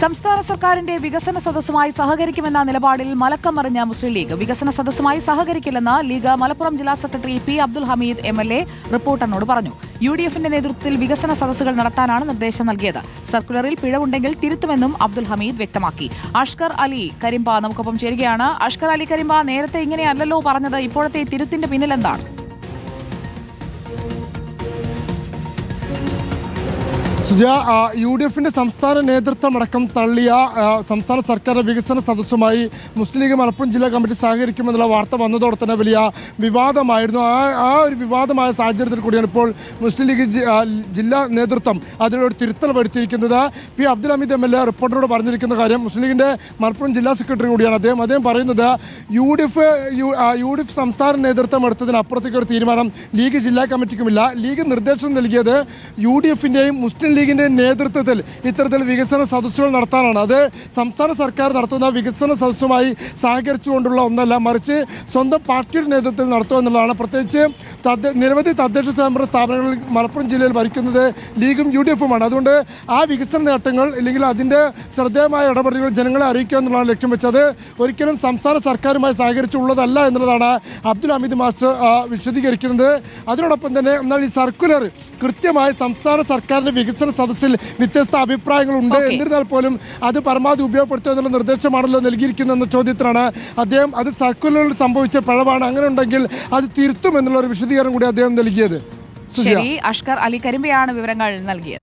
സംസ്ഥാന സർക്കാരിന്റെ വികസന സദസ്സുമായി സഹകരിക്കുമെന്ന നിലപാടിൽ മലക്കം മറിഞ്ഞ മുസ്ലിം ലീഗ്. വികസന സദസ്സുമായി സഹകരിക്കില്ലെന്ന് ലീഗ് മലപ്പുറം ജില്ലാ secretary P Abdul Hameed M L A റിപ്പോർട്ടറിനോട് പറഞ്ഞു. യു ഡി എഫിന്റെ നേതൃത്വത്തിൽ വികസന സദസ്സുകൾ നടത്താനാണ് നിർദ്ദേശം നൽകിയത്. സർക്കുലറിൽ പിഴവുണ്ടെങ്കിൽ തിരുത്തുമെന്നും അബ്ദുൽ ഹമീദ് വ്യക്തമാക്കി. അഷ്കർ അലി കരിമ്പ നമുക്കൊപ്പം ചേരുകയാണ്. അഷ്കർ അലി കരിമ്പ നേരത്തെ ഇങ്ങനെയല്ലല്ലോ പറഞ്ഞത് ഇപ്പോഴത്തെ തിരുത്തിന്റെ പിന്നിൽ സുജ യു ഡി എഫിന്റെ സംസ്ഥാന നേതൃത്വമടക്കം തള്ളിയ സംസ്ഥാന സർക്കാർ വികസന സദസ്സുമായി മുസ്ലിം ലീഗ് മലപ്പുറം ജില്ലാ കമ്മിറ്റി സഹകരിക്കുമെന്നുള്ള വാർത്ത വന്നതോടെ തന്നെ വലിയ വിവാദമായിരുന്നു. ആ ആ ഒരു വിവാദമായ സാഹചര്യത്തിൽ കൂടിയാണ് ഇപ്പോൾ മുസ്ലിം ലീഗ് ജില്ലാ നേതൃത്വം അതിലൊരു തിരുത്തൽ വരുത്തിയിരിക്കുന്നത്. P. Abdul Hameed M L A റിപ്പോർട്ടറോട് പറഞ്ഞിരിക്കുന്ന കാര്യം മുസ്ലിം ലീഗിന്റെ മലപ്പുറം ജില്ലാ സെക്രട്ടറി കൂടിയാണ്. അദ്ദേഹം അദ്ദേഹം പറയുന്നത് U D F U D F സംസ്ഥാന നേതൃത്വം എടുത്തതിനപ്പുറത്തേക്ക് ഒരു തീരുമാനം ലീഗ് ജില്ലാ കമ്മിറ്റിക്കുമില്ല. ലീഗ് നിർദ്ദേശം നൽകിയത് യു ഡി എഫിന്റെയും മുസ്ലിം ലീഗിന്റെയും നേതൃത്വത്തിൽ ഇത്തരത്തിൽ വികസന സദസ്സുകൾ നടത്താനാണ്. അത് സംസ്ഥാന സർക്കാർ നടത്തുന്ന വികസന സദസ്സുമായി സഹകരിച്ചുകൊണ്ടുള്ള ഒന്നല്ല മറിച്ച് സ്വന്തം പാർട്ടിയുടെ നേതൃത്വത്തിൽ നടത്തുക എന്നുള്ളതാണ്. പ്രത്യേകിച്ച് നിരവധി തദ്ദേശ സ്വയംഭരണ സ്ഥാപനങ്ങളിൽ മലപ്പുറം ജില്ലയിൽ ഭരിക്കുന്നത് ലീഗും യു ഡി എഫുമാണ് അതുകൊണ്ട് ആ വികസന നേട്ടങ്ങൾ അല്ലെങ്കിൽ അതിന്റെ ശ്രദ്ധേയമായ ഇടപെടലുകൾ ജനങ്ങളെ അറിയിക്കുക എന്നുള്ളതാണ് ലക്ഷ്യം വെച്ചത്. ഒരിക്കലും സംസ്ഥാന സർക്കാരുമായി സഹകരിച്ചുള്ളതല്ല എന്നുള്ളതാണ് അബ്ദുൽ ഹമീദ് മാസ്റ്റർ വിശദീകരിക്കുന്നത്. അതിനോടൊപ്പം തന്നെ എന്നാൽ ഈ സർക്കുലർ കൃത്യമായി സംസ്ഥാന സർക്കാരിന്റെ വികസന സദസ്സിൽ വ്യത്യസ്ത അഭിപ്രായങ്ങളുണ്ട്. എന്നിരുന്നാൽ പോലും അത് പരമാവധി ഉപയോഗപ്പെടുത്തുക എന്നുള്ള നിർദ്ദേശമാണല്ലോ നൽകിയിരിക്കുന്നതെന്ന ചോദ്യത്തിനാണ് അദ്ദേഹം അത് സർക്കുലറിൽ സംഭവിച്ച പിഴവാണ്. അങ്ങനെ ഉണ്ടെങ്കിൽ അത് തിരുത്തുമെന്നുള്ള ഒരു വിശദീകരണം കൂടി അദ്ദേഹം നൽകിയത്. ശരി അഷ്കർ അലി കരിമ്പയാണ് വിവരങ്ങൾ നൽകിയത്.